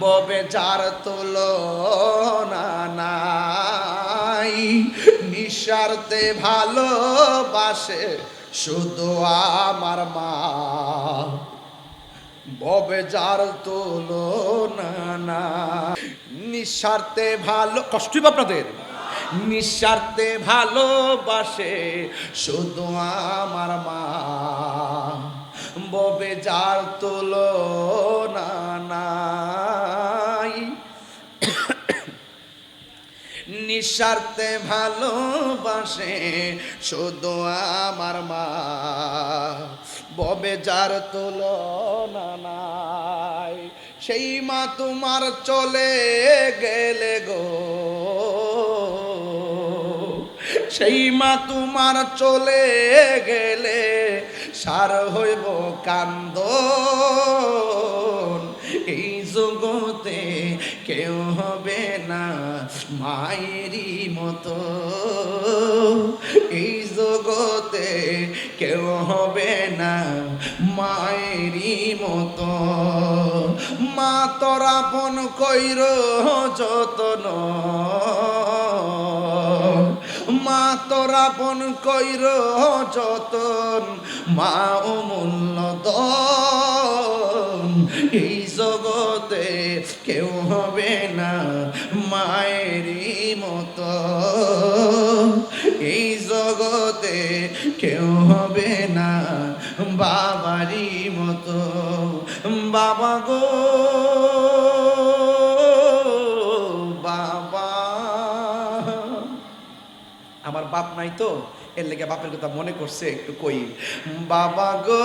ববে যার তোলো নাই। নিঃস্বার্থে ভালোবাসে শুধু আমার মা। ববে যার তোলো না নিঃস্বার্থে ভালো কষ্ট আপনাদের? নিঃস্বার্থে ভালোবাসে শুধু আমার মা। ববে যার তোলো নিঃস্বার্থে ভালোবাসে শুধু আমার মা। ববে যার তুলনা নাই, সেই মা তোমার চলে গেলে গো। সেই মা তোমার চলে গেলে সার হইব কান্দ এই জগতে কেউ হবে না মায়েরই মতো। এই জগতে কেউ হবে না মায়েরই মতো। মা তোরা পন কইর যতন। মা তোরা বন কইর যতন মা অমূল্য এই কেউ হবে না মায়েরই মতো। এই জগতে কেউ হবে না বাবারই মতো। বাবা গো, বাবা। আমার বাপ নাই তো, এর লেগে বাপের কথা মনে করছে একটু কই। বাবা গো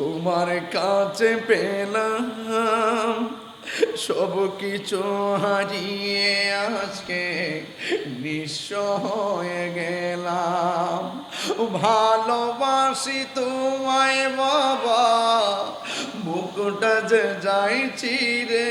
তোমার কাছে পেলাম সব কিছু হারিয়ে আজকে নিঃস্ব হয়ে গেলাম। ভালোবাসি তোমায় বাবা বুকটা যে যাইছি রে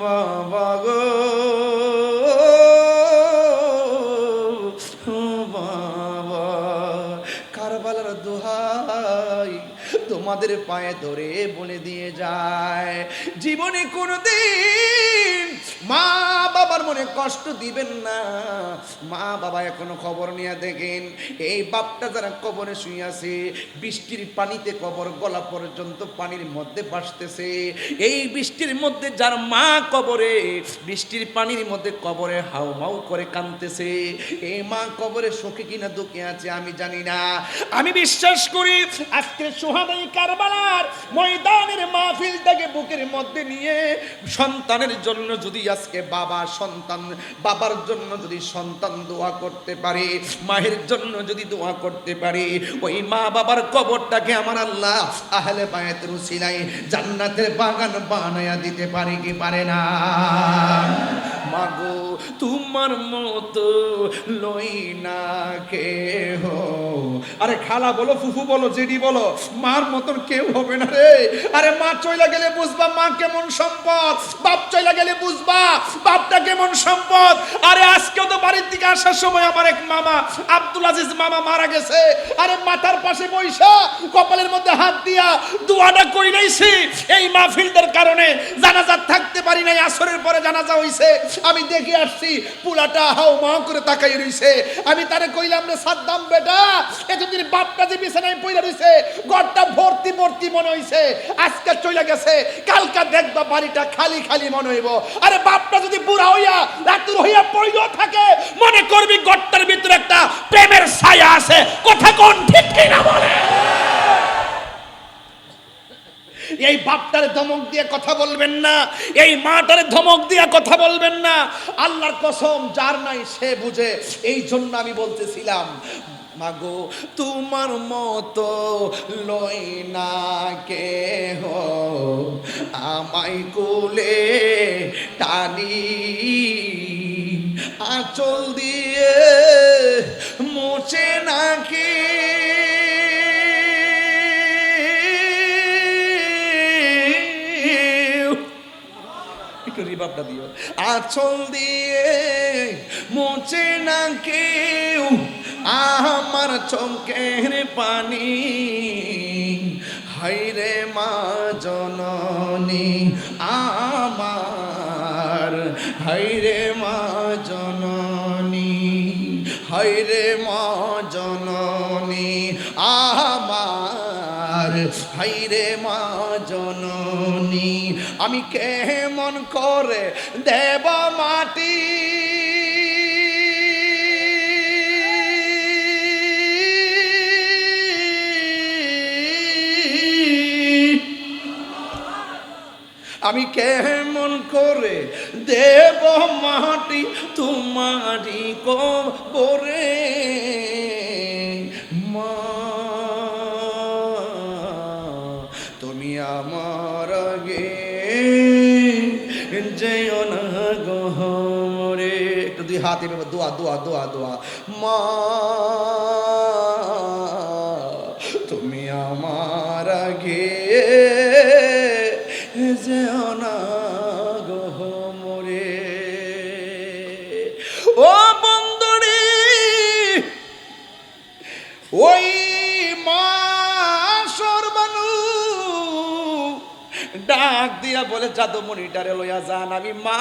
বাবা গো। বাবা দোহাই তোমাদের পায়ে ধরে বলে দিয়ে যায়। জীবনে কোনোদিন মা বাবার মনে কষ্ট দিবেন না। মা, বাবা এখনও খবর নিয়ে দেখেন, এই বাপটা যারা কবরে শুইয়াছে বৃষ্টির পানিতে কবর গলা পর্যন্ত পানির মধ্যে ভাসতেছে। এই বৃষ্টির মধ্যে যার মা কবরে, বৃষ্টির পানির মধ্যে কবরে হাউ মাউ করে কাঁদতেছে। এই মা কবরে সুখে কিনা দুঃখে আছে আমি জানি না। আমি বিশ্বাস করি আজকে সোহাদাই কারবালার ময়দানের মাহফিলটাকে বুকের মধ্যে নিয়ে সন্তানের জন্য যদি আজকে বাবা সন্তান, বাবার জন্য যদি সন্তান দোয়া করতে পারে, মায়ের জন্য যদি দোয়া করতে পারে, ওই মা বাবার কবরটাকে আমার আল্লাহ আহলে বায়াতের উসিলাই জান্নাতের বাগান বানায়া দিতে পারে কি পারে না? মাগো, তোমার মতো লই না কেহ। আরে খালা বলো, ফুফু বলো, জেডি বলো, মার মতন কেউ হবে না রে। আরে মা চইলা গেলে বুঝবা, মা কেমন সম্পদ। বাপ চইলা গেলে বুঝবা, বাপটা কেমন সম্পদ। আরে আজকেও তো বাড়ির দিকে আসার সময় আমার এক মামা, আব্দুল আজিজ মামা মারা গেছে। আরে মাথার পাশে বইসা, কপালের মধ্যে হাত দিয়া দুয়াটা কই নাইছি এই মাহফিলদের কারণে জানাজা থাকতে পারি নাই, আসরের পরে জানাজা হইছে। আমি দেখে আসছি, পুলাটা হাও মা করে তাকাই রইছে। আমি তারে কইলাম রে, সাদ্দাম বেটা, এতদিন বাপটা যে বিছানায় পইরা রইছে, ঘরটা ভর্তি ভর্তি মনে হইছে, আজকে চলে গেছে, কালকা দেখবা বাড়িটা খালি খালি মনে হইব। আরে বাপটা যদি বুড়া হইয়া, রাতুর হইয়া পইলেও থাকে, মনে করবি গড়টার ভিতরে একটা প্রেমের ছায়া আছে। কথা কোন ঠিক ঠিক না বলে এই বাপটারে ধমক দিয়ে কথা বলবেন না, এই মাটারে ধমক দিয়ে কথা বলবেন না। আল্লাহর কসম, যার নাই সে বুঝে। এই জন্য আমি বলতেছিলাম, মাগো, তোমার মতো লই না কে হো আমায় কোলে টানি, আঁচল দিয়ে মোচে নাকি রিভাবটা দিও। আঁচল দিয়ে মোচে না কেউ, আমার চোখের পানি। হাইরে মা জননী, আমার। হাইরে মা জননী হাইরে মা জননী, আমার। হাইরে মা জননী, আমি কেমন করে দেব মাটি? আমি কেমন করে দেব মাটি তোমারি কবরে? হাত এভাবে দোয়া দোয়া দোয়া দোয়া। মা, তুমি আমার আগে যেও না গহমরে ও বন্দরে ওই মা সর্বানু ডাক দিয়া বলে জাদু মনিটারে লইয়া যান, আমি মা